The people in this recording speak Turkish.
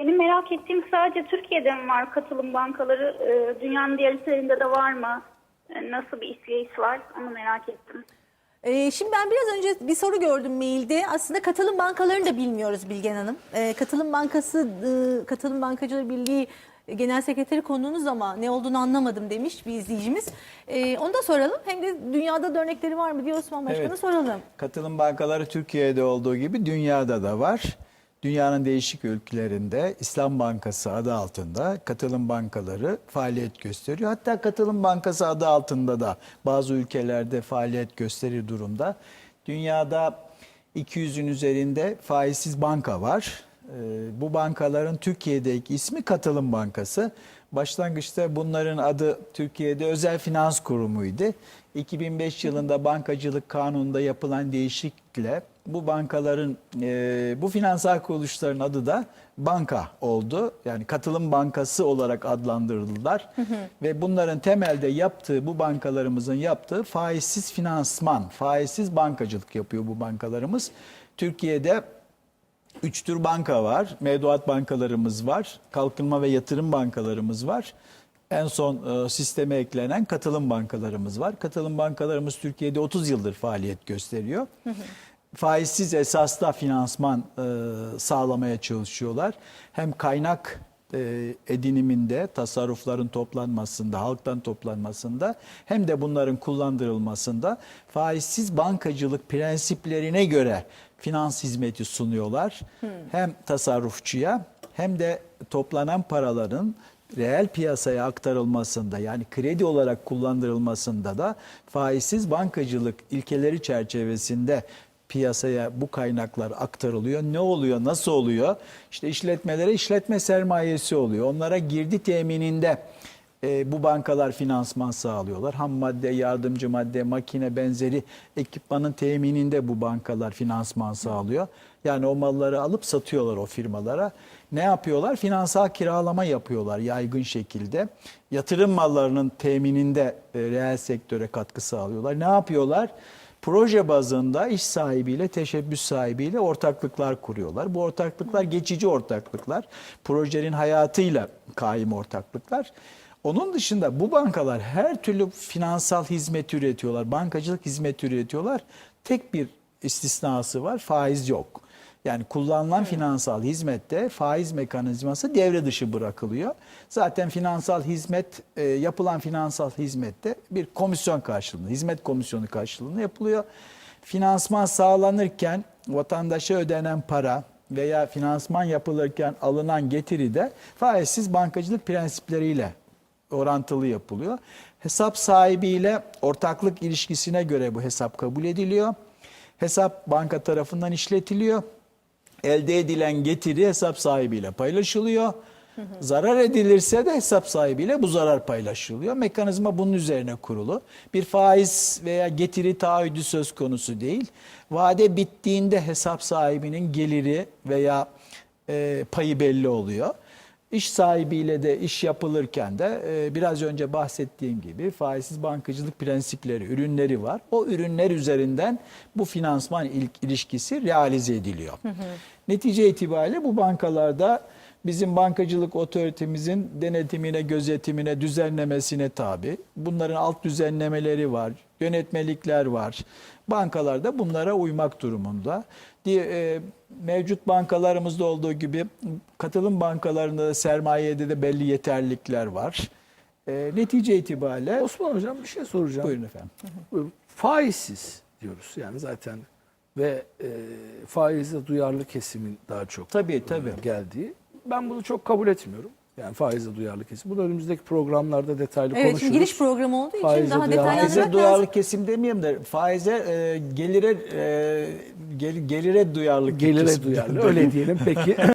Benim merak ettiğim sadece Türkiye'de mi var katılım bankaları? Ee, dünyanın diğer ülkelerinde de var mı? Ee, nasıl bir işleyiş var? Onu merak ettim. Ee, şimdi ben biraz önce bir soru gördüm mailde. Aslında katılım bankalarını da bilmiyoruz Bilgen Hanım. Ee, katılım Bankası, e, Katılım Bankacıları Birliği Genel Sekreteri konuğunuz ama ne olduğunu anlamadım demiş bir izleyicimiz. Ee, onu da soralım. Hem de dünyada da örnekleri var mı diye Osman Başkan'a Evet. soralım. Katılım bankaları Türkiye'de olduğu gibi dünyada da var. Dünyanın değişik ülkelerinde İslam Bankası adı altında katılım bankaları faaliyet gösteriyor. Hatta katılım bankası adı altında da bazı ülkelerde faaliyet gösterir durumda. Dünyada 200'ün üzerinde faizsiz banka var. Ee, Bu bankaların Türkiye'deki ismi Katılım Bankası. Başlangıçta bunların adı Türkiye'de Özel Finans Kurumu'ydu. 2005 yılında bankacılık kanununda yapılan değişiklikle bu bankaların, e, bu finansal kuruluşların adı da banka oldu. Yani katılım bankası olarak adlandırıldılar. Ve bunların temelde yaptığı, bu bankalarımızın yaptığı faizsiz finansman, faizsiz bankacılık yapıyor bu bankalarımız. Türkiye'de Üç tür banka var. Mevduat bankalarımız var. Kalkınma ve yatırım bankalarımız var. En son e, sisteme eklenen katılım bankalarımız var. Katılım bankalarımız Türkiye'de 30 yıldır faaliyet gösteriyor. Faizsiz esasla finansman e, sağlamaya çalışıyorlar. Hem kaynak e, ediniminde, tasarrufların toplanmasında, halktan toplanmasında hem de bunların kullandırılmasında faizsiz bankacılık prensiplerine göre finans hizmeti sunuyorlar. Hem tasarrufçuya hem de toplanan paraların reel piyasaya aktarılmasında yani kredi olarak kullandırılmasında da faizsiz bankacılık ilkeleri çerçevesinde piyasaya bu kaynaklar aktarılıyor. Ne oluyor, nasıl oluyor? İşte işletmelere işletme sermayesi oluyor. Onlara girdi temininde e, bu bankalar finansman sağlıyorlar. Ham madde, yardımcı madde, makine benzeri ekipmanın temininde bu bankalar finansman sağlıyor. Yani o malları alıp satıyorlar o firmalara. Ne yapıyorlar? Finansal kiralama yapıyorlar yaygın şekilde. Yatırım mallarının temininde e, reel sektöre katkı sağlıyorlar. Ne yapıyorlar? Proje bazında iş sahibiyle, teşebbüs sahibiyle ortaklıklar kuruyorlar. Bu ortaklıklar geçici ortaklıklar. Projenin hayatıyla kaim ortaklıklar. Onun dışında bu bankalar her türlü finansal hizmet üretiyorlar. Bankacılık hizmeti üretiyorlar. Tek bir istisnası var. Faiz yok. Yani kullanılan finansal hizmette faiz mekanizması devre dışı bırakılıyor. Zaten finansal hizmet, e, yapılan finansal hizmette bir komisyon karşılığında, hizmet komisyonu karşılığında yapılıyor. Finansman sağlanırken vatandaşa ödenen para veya finansman yapılırken alınan getiri de faizsiz bankacılık prensipleriyle orantılı yapılıyor. Hesap sahibiyle ortaklık ilişkisine göre bu hesap kabul ediliyor. Hesap banka tarafından işletiliyor. Elde edilen getiri hesap sahibiyle paylaşılıyor. Zarar edilirse de hesap sahibiyle bu zarar paylaşılıyor. Mekanizma bunun üzerine kurulu. Bir faiz veya getiri taahhüdü söz konusu değil. Vade bittiğinde hesap sahibinin geliri veya e, payı belli oluyor. İş sahibiyle de iş yapılırken de e, biraz önce bahsettiğim gibi faizsiz bankacılık prensipleri, ürünleri var. O ürünler üzerinden bu finansman ilk ilişkisi realize ediliyor. Netice itibariyle bu bankalarda bizim bankacılık otoritemizin denetimine, gözetimine, düzenlemesine tabi. Bunların alt düzenlemeleri var, yönetmelikler var. Bankalar da bunlara uymak durumunda. E, mevcut bankalarımızda olduğu gibi katılım bankalarında da sermayede de belli yeterlilikler var. E, netice itibariyle Osman Hocam bir şey soracağım. buyurun efendim. Buyurun. Faizsiz diyoruz yani zaten ve e, faize duyarlı kesimin daha çok Tabii, tabii. e, geldiği. Ben bunu çok kabul etmiyorum. Yani faize duyarlı kesim. Bunu önümüzdeki programlarda detaylı Evet konuşuruz. şimdi giriş programı olduğu için Faize daha detaylandırmak Faize lazım. duyarlı kesim demeyeyim de faize e, gelire e, gel- gelire duyarlı Gelire kesim. duyarlı öyle diyelim peki.